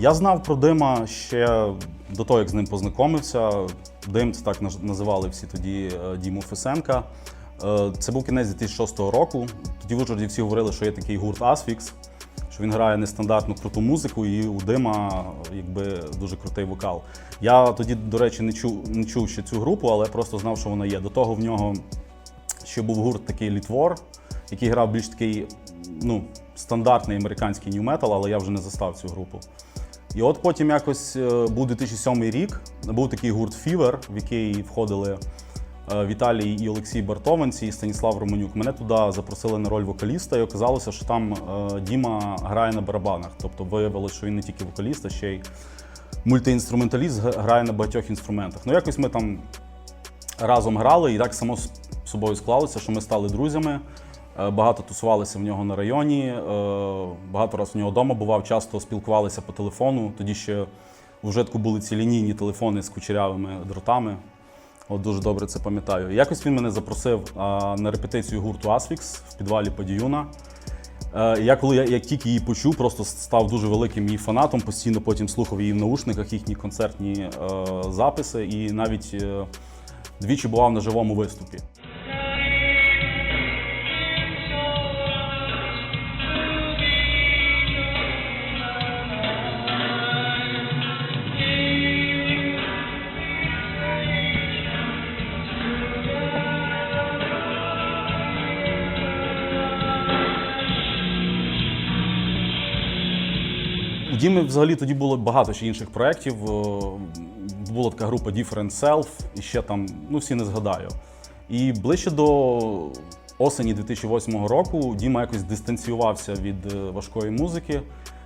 Я знав про Дима ще до того, як з ним познайомився. Дим це так називали всі тоді е, Діму Фесенка. Е, Це був кінець 2006 року. Тоді в Ужгороді всі говорили, що є такий гурт Асфікс, що він грає нестандартну круту музику, і у Дима якби дуже крутий вокал. Я тоді, до речі, не чув, не чув ще цю групу, але просто знав, що вона є. До того в нього ще був гурт такий Літвор, який грав більш такий ну, стандартний американський нью-метал, але я вже не застав цю групу. І от потім якось е, був 2007 рік, був такий гурт Фівер, в який входили е, Віталій і Олексій Бартованці і Станіслав Романюк. Мене туди запросили на роль вокаліста, і оказалося, що там е, Діма грає на барабанах. Тобто виявилося, що він не тільки вокаліст, а ще й мультиінструменталіст, грає на багатьох інструментах. Ну, якось ми там разом грали, і так само собою склалося, що ми стали друзями. Е, Багато тусувалися в нього на районі, е, багато разів в нього вдома бував, часто спілкувалися по телефону. Тоді ще у вжитку були ці лінійні телефони з кучерявими дротами. От дуже добре це пам'ятаю. Якось він мене запросив на репетицію гурту Асфікс в підвалі Подіюна. Е, Я коли я як тільки її почув, просто став дуже великим її фанатом, постійно потім слухав її в наушниках, їхні концертні записи, і навіть двічі бував на живому виступі. Діми взагалі тоді було багато ще інших проєктів. Е, Була така група Different Self, і ще там, ну всі не згадаю. І ближче до осені 2008 року Діма якось дистанціювався від е, важкої музики.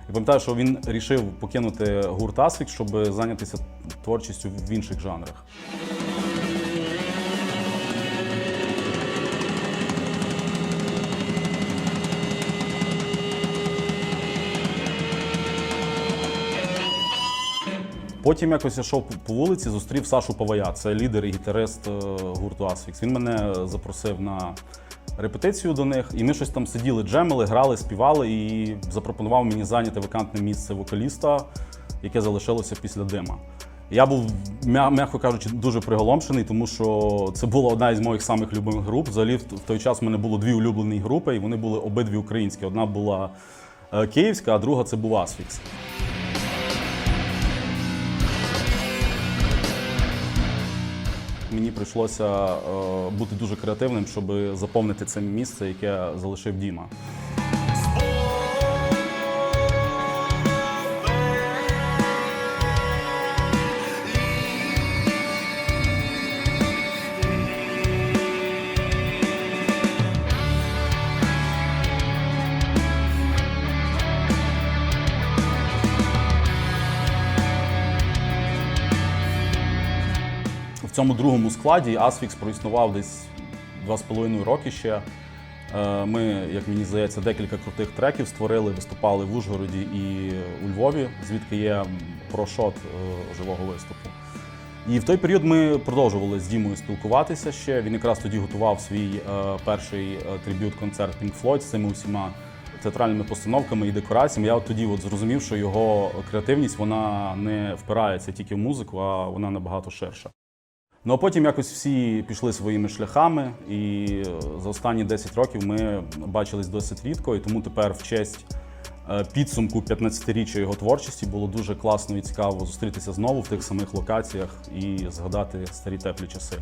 І пам'ятаю, що він рішив покинути гурт Асфік, щоб зайнятися творчістю в інших жанрах. Потім якось я йшов по- вулиці, зустрів Сашу Павая, це лідер і гітарист е, гурту Асфікс. Він мене запросив на репетицію до них, і ми щось там сиділи, джемили, грали, співали і запропонував мені зайняти вакантне місце вокаліста, яке залишилося після дима. Я був, м'яко кажучи, дуже приголомшений, тому що це була одна із моїх самих любимих груп. Взагалі, в в той час в мене було дві улюблені групи, і вони були обидві українські. Одна була е, київська, а друга це був Асфікс. Мені прийшлося е, бути дуже креативним, щоб заповнити це місце, яке залишив Діма. В цьому другому складі Асфікс проіснував десь два з половиною роки ще. Е, Ми, як мені здається, декілька крутих треків створили, виступали в Ужгороді і у Львові, звідки є прошот е, живого виступу. І в той період ми продовжували з Дімою спілкуватися ще. Він якраз тоді готував свій е, перший трибют-концерт Pink Floyd з цими усіма театральними постановками і декораціями. Я от тоді от зрозумів, що його креативність вона не впирається тільки в музику, а вона набагато ширша. Ну а потім якось всі пішли своїми шляхами, і е, за останні 10 років ми бачились досить рідко, і тому тепер в честь е, підсумку 15-річчя його творчості було дуже класно і цікаво зустрітися знову в тих самих локаціях і згадати старі теплі часи.